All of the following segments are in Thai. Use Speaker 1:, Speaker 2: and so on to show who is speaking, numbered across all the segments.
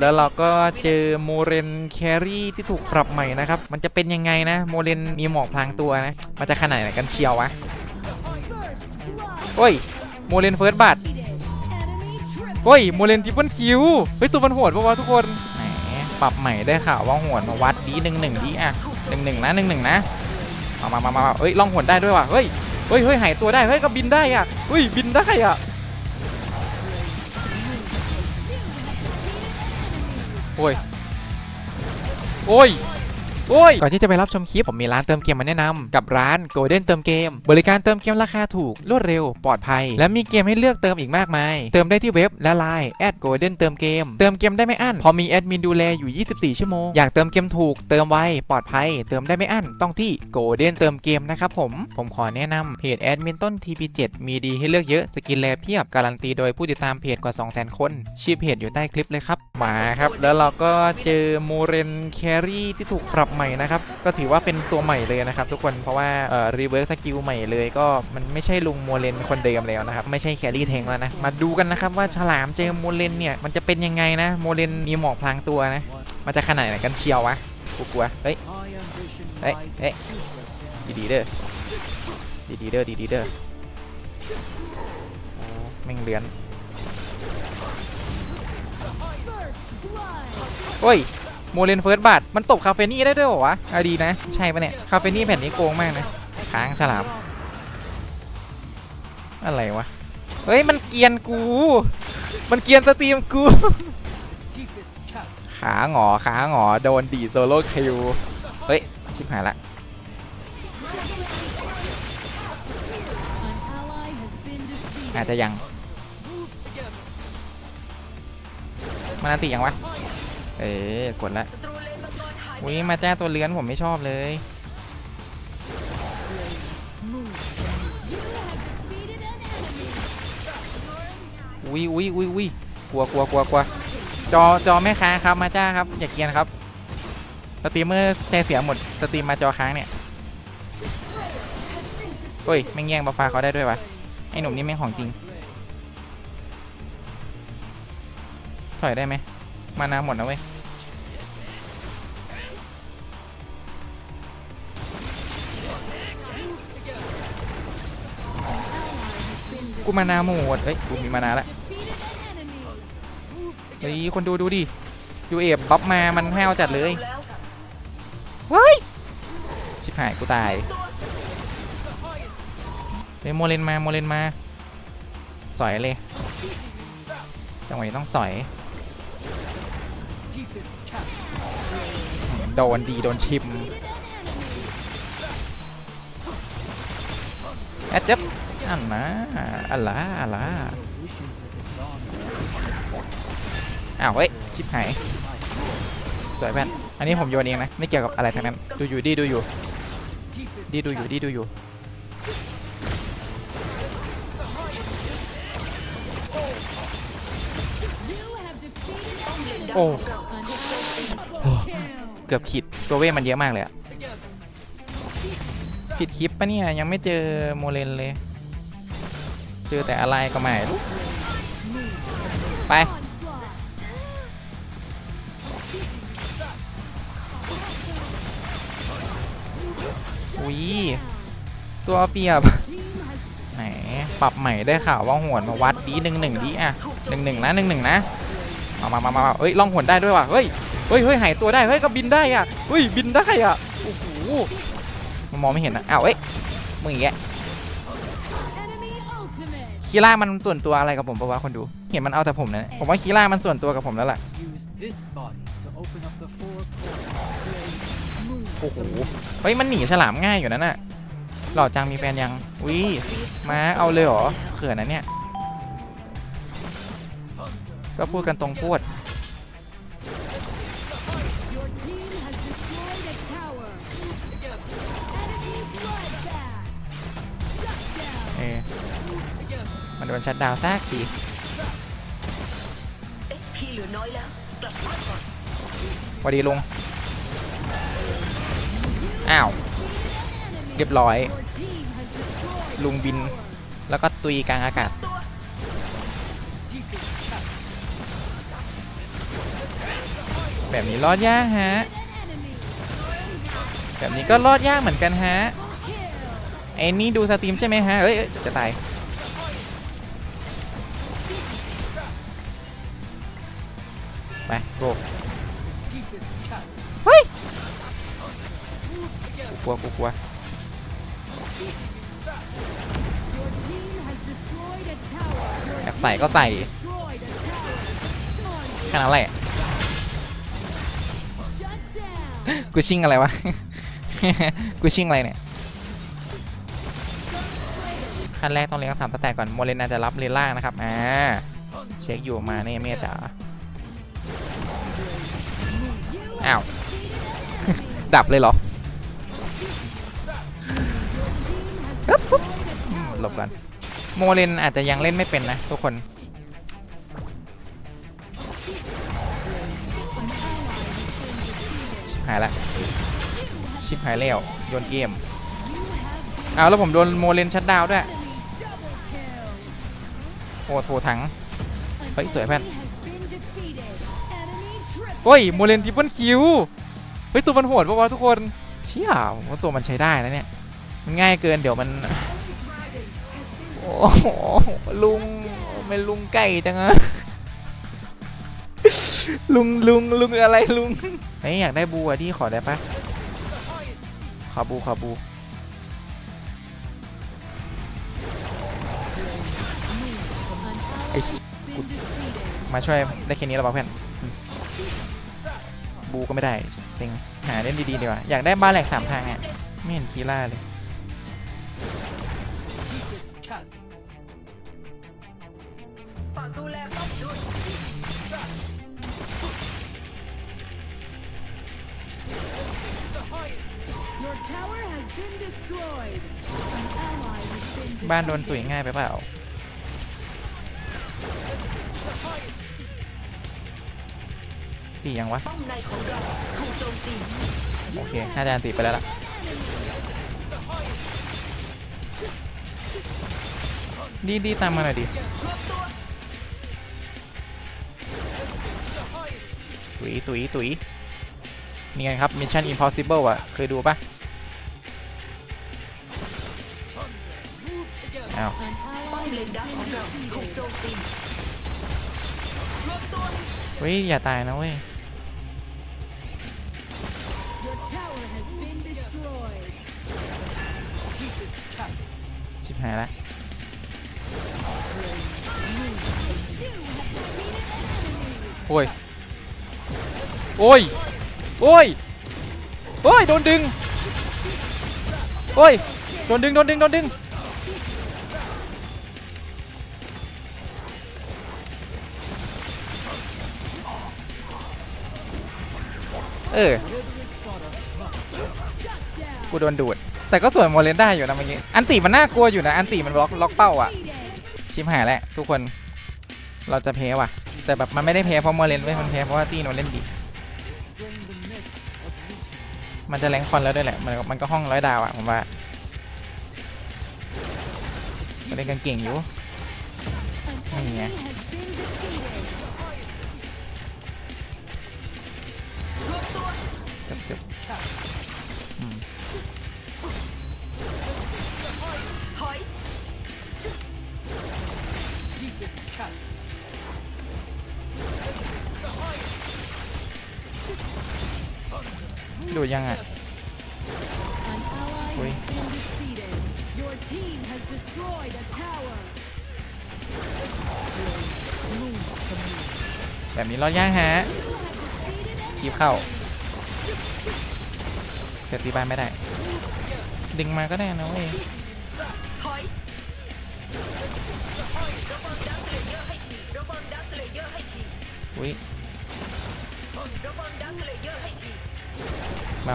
Speaker 1: แล้วเราก็เจอโมเรนแครี่ที่ถูกปรับใหม่นะครับ มันจะเป็นยังไงนะ โมเรนมีหมอกพลางตัวนะ มันจะขนาดไหนกันเชียววะ โอ้ย โมเรนเฟิร์สบัตโอ้ย โมเรนทิปเปิลคิว เฮ้ย ตัวมันโหดปะวะทุกคน แหม ปรับใหม่ได้ข่าวว่าโหดมาวัดดีหนึ่งหนึ่งดีอะหนึ่งหนึ่งนะหนึ่งหนึ่งนะมามามามาเฮ้ยล่องหนได้ด้วยว่ะ เฮ้ย เฮ้ยเฮ้ยหายตัวได้ เฮ้ย ก็บินได้อะเฮ้ย บินได้อะ โอ้ย โอ้ยโอ้ย ก่อนที่จะไปรับชมคลิป ผมมีร้านเติมเกมมาแนะนำกับร้าน Golden เติมเกม บริการเติมเกมราคาถูกรวดเร็วปลอดภัย และมีเกมให้เลือกเติมอีกมากมาย เติมได้ที่เว็บและไลน์แอด Golden เติมเกม เติมเกมได้ไม่อั้น พอมีแอดมินดูแลอยู่ 24 ชั่วโมง อยากเติมเกมถูก เติมไวปลอดภัย เติมได้ไม่อั้น ต้องที่ Golden เติมเกมนะครับผม ผมขอแนะนำเพจแอดมินต้น TP7 มีดีให้เลือกเยอะสกินแลเพียบการันตีโดยผู้ติดตามเพจกว่า 200,000 คน ชื่อเพจอยู่ใต้คลิปเลยครับ มาครับ แล้วเราก็เจอโมเรนแครี่ที่ถูกปรับใหม่นะครับ ก็ถือว่าเป็นตัวใหม่เลยนะครับทุกคน เพราะว่าเอ่อรีเวิร์สสกิลใหม่เลยก็มันไม่ใช่ลุงโมเรนคนเดิมแล้วนะครับ ไม่ใช่แครี่เทงแล้วนะ มาดูกันนะครับว่าฉลามเจอโมเรนเนี่ยมันจะเป็นยังไงนะ โมเรนมีหมอกพลางตัวนะ มันจะขนาดไหนกันเชียววะ กูกลัว เฮ้ย เฮ้ย เฮ้ย ดีๆเด้อ ดีๆเด้อ ดีๆเด้อโอ้แม่งเลือนโอ้ย โมเลนเฟิร์สบัตมันตบคาเฟนี่ได้ด้วยเหรอวะอะดีนะ ใช่ปะเนี่ย คาเฟนี่แผ่นนี้โกงมากนะค้างฉลามอะไรวะ เฮ้ย มันเกียนกู มันเกียนสตรีมกู ขาหงอขาหงอโดนดีโซโล่คิว เฮ้ย ชิบหายละอาจจะยังมันอันติยังวะ เอ๊กดละอุ้ยมาแจ้ตัวเลื้อนผมไม่ชอบเลยอุ้ยอุ้ยอุ้ยอุ้ยกลัวกลัวกลัวกลัวจอจอแม่ค้าครับมาจ้าครับอย่าเกรียนครับสตรีมเมอร์ใจเสียหมดสตรีมมาจอค้างเนี่ยเฮ้ยแม่งแย่งบัฟฟ้าเขาได้ด้วยวะไอ้หนุ่มนี่แม่งของจริงถอยได้ไหม มานาหมดนะเว้ยกูมานาหมดเอ้ยกูมีมานาแล้วเฮ้ยคนดูดูดิยูเอฟบัฟมามันแห้วจัดเลยเฮ้ยชิบหายกูตายเฮ้ยโมเลนมาโมเลนมาสอยเลยจังหวะนี้ต้องสอย โดนดีโดนชิมแอดจับอันนะอัลลาอัลลาอ้าวเฮ้ยชิบหายสวยเพื่นอันนี้ผมโยนเองนะ ไม่เกี่ยวกับอะไรทั้งนั้น ดูอยู่ดีดูอยู่ ดีดูอยู่ดีดูอยู่ โอ้เกือบผิดตัวเวทมันเยอะมากเลยอะผิดคลิปปะเนี่ย ยังไม่เจอโมเลนเลย เจอแต่อะไรก็ไม่รู้ไป อุ้ย ตัวเปียบไหน ปรับใหม่ได้ข่าวว่าหวนมาวัดดีหนึ่งหนึ่งดีอะหนึ่งหนึ่งนะหนึ่งหนึ่งนะ มามามามาเฮ้ยล่องหนได้ด้วยว่ะเฮ้ยเฮ้ยเฮ้ยหายตัวได้เฮ้ยก็บินได้อะเฮ้ยบินได้อะโอ้โหมันมองไม่เห็นนะอ้าวเอ้ยมึงอย่างเงี้ยคีร่ามันส่วนตัวอะไรกับผมปะวะคนดู เห็นมันเอาแต่ผมนะผมว่าคีร่ามันส่วนตัวกับผมแล้วแหละโอ้โหเฮ้ยมันหนีฉลามง่ายอยู่นั่นน่ะหล่อจังมีแฟนยังอุ้ยมาเอาเลยเหรอเขินนะเนี่ย ก็พูดกันตรงพูดเออมันโดนชัดดาวซากที
Speaker 2: พอ
Speaker 1: ดีลุง อ้าว เรียบร้อย ลุงบิน แล้วก็ตุยกลางอากาศ แบบนี้รอดยากฮะ แบบนี้ก็รอดยากเหมือนกันฮะไอ้นี่ดูสตรีมใช่ไหมฮะ เอ้ยจะตาย ไปโกเฮ้ยกลัวกลัวอยากใส่ก็ใส่ขนาดอะ
Speaker 3: ไร
Speaker 1: กูชิ่งอะไรวะ กูชิ่งอะไรเนี่ย ขั้นแรกต้องเลี้ยงสามสแตกก่อน โมเลนอาจจะรับเลนล่างนะครับ อ่า เช็คอยู่มาเนี่ยเมียจ๋า อ้าว ดับเลยเหรอหลบก่อนโมเลนอาจจะยังเล่นไม่เป็นนะทุกคน หายละ ชิบหายแล้วโยนเกมเอาแล้วผมโดนโมเลนชัดดาวด้วย โอ้โทรถัง
Speaker 3: An
Speaker 1: Ấy, sửa phép.
Speaker 3: enemy has been defeated. Enemy triple
Speaker 1: เฮ้ย โมเลนทิปเปิลคิว เฮ้ย ตัวมันโหดปะวะทุกคน เชี่ยผมว่าตัวมันใช้ได้นะเนี่ย มันง่ายเกินเดี๋ยวมัน โอ้โหลุงไม่ลุงไก่จังอะ ลุงลุงลุงอะไรลุงเฮ้อยากได้บูอะที่ขอได้ปะขอบูขอบูไอ้มาช่วยได้แค่นี้แล้วป่ะเพื่อนบูก็ไม่ได้เซ็งหาเล่นดีๆดีกว่าอยากได้บ้านแหลกสามทางอะไม่เห็นคีล่าเลย บ้านโดนตุ๋ยง่ายไปเปล่า ตียังวะ
Speaker 2: โอ
Speaker 1: เค น่าจะอันติไปแล้วล่ะ ดีดีตามมาหน่อยดิ
Speaker 2: ตุ๋
Speaker 1: ยตุ๋ยตุ๋ยนี่ไงครับ Mission Impossible อะ เคยดูปะ
Speaker 2: บตัว
Speaker 1: เฮ้ยอย่าตายนะเว้ยชิบหายละโอ้ย โอ้ย โอ้ย โอ้ย โดนดึง โอ้ย โดนดึง โดนดึง โดนดึง เออ กูโดนดูด แต่ก็สวยโมเลนได้อยู่นะเมื่อกี้ อันติมันน่ากลัวอยู่นะ อันติมันล็อกล็อกเป้าอะ ชิมหายแล้วทุกคน เราจะแพ้ว่ะ แต่แบบมันไม่ได้แพ้เพราะโมเลนเว้ย มันแพ้เพราะว่าตีโนเล่นดี มันจะแรงคอนแล้วด้วยแหละ มันก็มันก็ห้องร้อยดาวอะผมว่ามันเล่นกันเก่งอยู่
Speaker 3: An enemy
Speaker 1: Yeah.
Speaker 4: Deepest chasms.
Speaker 1: ดูดยังอะ
Speaker 3: An ally
Speaker 1: Ui.
Speaker 3: has been defeated. Your team has destroyed a tower.
Speaker 1: แบบนี้รอดย่างฮะ
Speaker 3: You have defeated an
Speaker 1: คีบเข้าเกิดตีบ้านไม่ได้ ดึงมาก็ได้นะเว้ย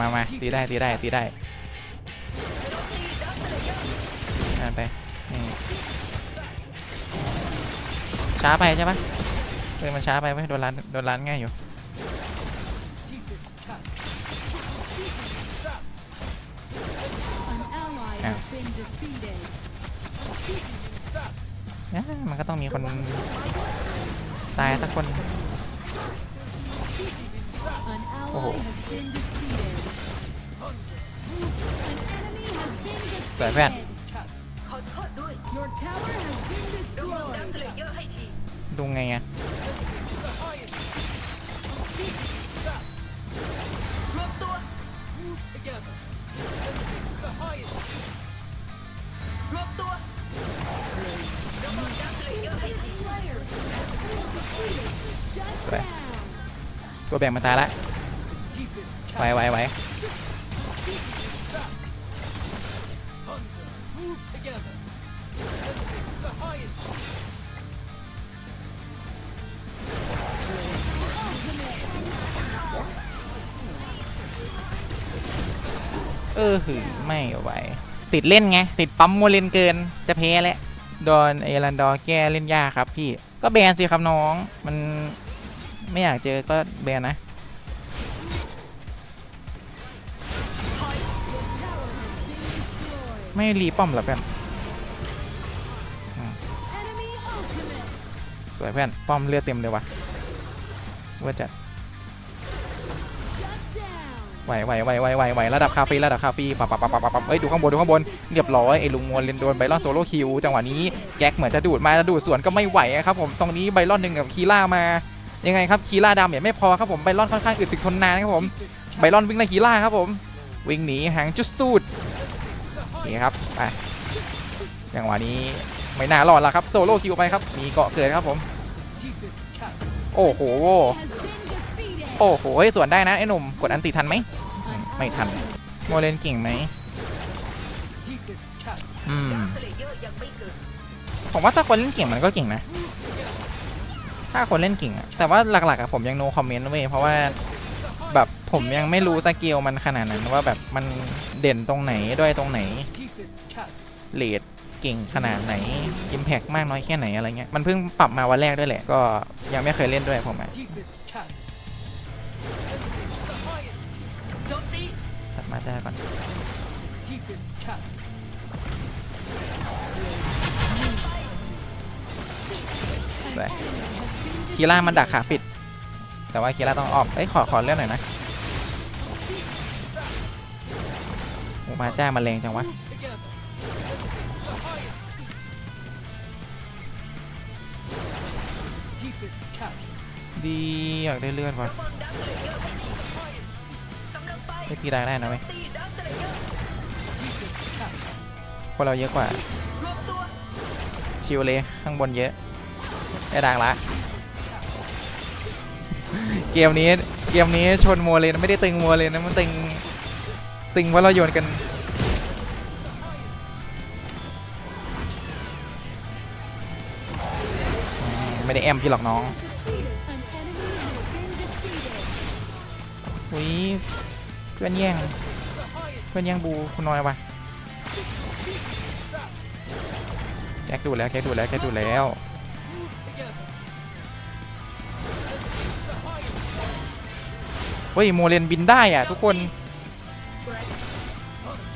Speaker 1: มามามาตีได้ตีได้ตีได้
Speaker 2: โจมตีดักสเลเยอร์
Speaker 1: อ่านไปนี่ช้าไปใช่ปะเออมันช้าไปเว้ยโดนร้านโดนร้านง่ายอยู่
Speaker 4: Deepest chasms.
Speaker 3: An ally
Speaker 1: Ow.
Speaker 3: has been defeated.
Speaker 1: อะมันก็ต้องมีคนตายสักคน โอ้
Speaker 2: โหสวยแม่นดู
Speaker 1: ไงไง
Speaker 2: รวมตัวไป ตัว
Speaker 1: แบ่งมันตายละไว้ไว้ไว้เออหืมไม่ไหวติดเล่นไง ติดปั๊มโมเลนเกินจะแพ้แล้วดอนเอรันดอแก้เล่นยากครับพี่ก็แบนสิครับน้องมัน ไม่อยากเจอก็แบนนะไม่รีป้อมหรอเพื่อนสวยเพื่อนป้อมเลือดเต็มเลยวะว่าจะไหวไหวไหวไหวไหวไหวระดับคาเฟ่ระดับคาเฟ่ปับปับปับปับปับเอ้ยดูข้างบนดูข้างบนเรียบร้อยไอ้ลุงมวลเลนโดนไบรอนโซโล่คิวจังหวะนี้แก๊กเหมือนจะดูดมาจะดูดสวนก็ไม่ไหวครับผมตรงนี้ไบรอนหนึ่งกับคีล่ามา ยังไงครับคีล่าดาเมจไม่พอครับผมไบรอนค่อนข้างอึดถึกทนนานครับผมไบรอนวิ่งไล่คีล่าครับผมวิ่งหนีหางจุสตูดโอเคครับไปจังหวะนี้ไม่น่ารอดล้วครับโซโล่คิวไปครับมีเกาะเกิดครับผมโอ้โหโอ้โหสวนได้นะไอ้หนุ่มกดอันติทันไหมไม่ทันโมเลนเก่งไหมอืมผมว่าถ้าคนเล่นเก่งมันก็เก่งนะ ถ้าคนเล่นเก่งอะแต่ว่าหลักๆอะผมยัง no comment เว้ยเพราะว่าแบบผมยังไม่รู้สกิลมันขนาดนั้นว่าแบบมันเด่นตรงไหนด้วยตรงไหนเลดเก่งขนาดไหน Impact มากน้อยแค่ไหนอะไรเงี้ยมันเพิ่งปรับมาวันแรกด้วยแหละ ก็ยังไม่เคยเล่นด้วยผมอะ
Speaker 4: Deepest chasm.
Speaker 2: โจมตี
Speaker 1: ตัดมาได้ก่อน ไปคีร่ามันดักขาปิด แต่ว่าคีร่าต้องออกเอ้ยขอขอเลื่อนหน่อยนะโอ้มาจ้ามาแรงจังวะดีอยากได้เลื่อนว่ะ
Speaker 2: ระวังดักสเลเยอร์ให้ทีกำลังไป
Speaker 1: ไม่ตีได้ได้นะเว้ย
Speaker 2: ตีดักสเลเยอร์
Speaker 4: Deepest chasm.
Speaker 1: พวกเราเยอะกว่า ชิวเลย ข้างบนเยอะ ได้ดังละ เกมนี้เกมนี้ชนโมเลนไม่ได้ตึงโมเลนนะมันตึงตึงว่าเราโยนกันไม่ได้แอมพี่หรอกน้องอุ้ยเพื่อนแย่งเพื่อนแย่งบูคุณน้อยวะแจ็คดูแล้วแจ็คดูแล้วแจ็คดูแล้ว เฮ้ยโมเลนบินได้อะทุกคน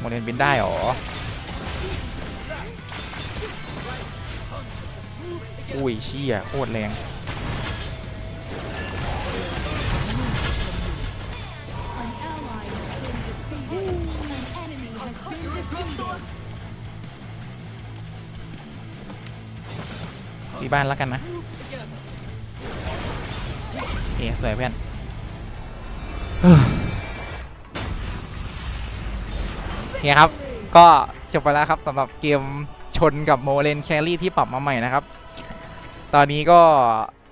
Speaker 1: โมเลนบินได้หรอ อุ้ยเชี่ยโคตรแรง
Speaker 3: An ally has been defeated. An enemy has been defeated.
Speaker 1: ตีบ้านแล้วกันนะเอ๊สวยเพื่อน เนี่ยครับ ก็จบไปแล้วครับสำหรับเกมชนกับโมเลนแครี่ที่ปรับมาใหม่นะครับ ตอนนี้ก็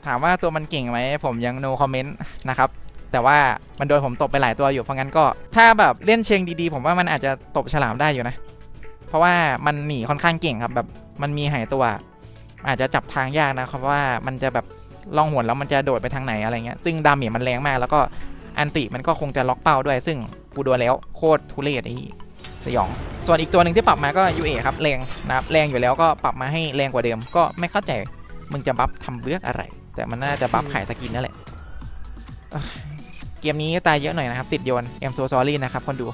Speaker 1: ถามว่าตัวมันเก่งไหมผมยัง no comment นะครับ แต่ว่ามันโดนผมตบไปหลายตัวอยู่เพราะงั้นก็ ถ้าแบบเล่นเชิงดีๆ ผมว่ามันอาจจะตบฉลามได้อยู่นะ เพราะว่ามันหนีค่อนข้างเก่งครับแบบมันมีหายตัว อาจจะจับทางยากนะครับว่ามันจะแบบล่องหนแล้วมันจะโดดไปทางไหนอะไรเงี้ยซึ่งดาเมจมันแรงมากแล้วก็อันติมันก็คงจะล็อกเป้าด้วย ซึ่งกูโดนแล้วโคตรทุเรศไอ้ สยอง ส่วนอีกตัวหนึ่งที่ปรับมาก็ UA ครับแรงนะครับแรงอยู่แล้วก็ปรับมาให้แรงกว่าเดิม ก็ไม่เข้าใจมึงจะบัฟทำเบือกอะไร แต่มันน่าจะบัฟขายสกินนั่นแหละเกมนี้ตายเยอะหน่อยนะครับ ติดโยนแอมโซซอรี่นะครับคนดู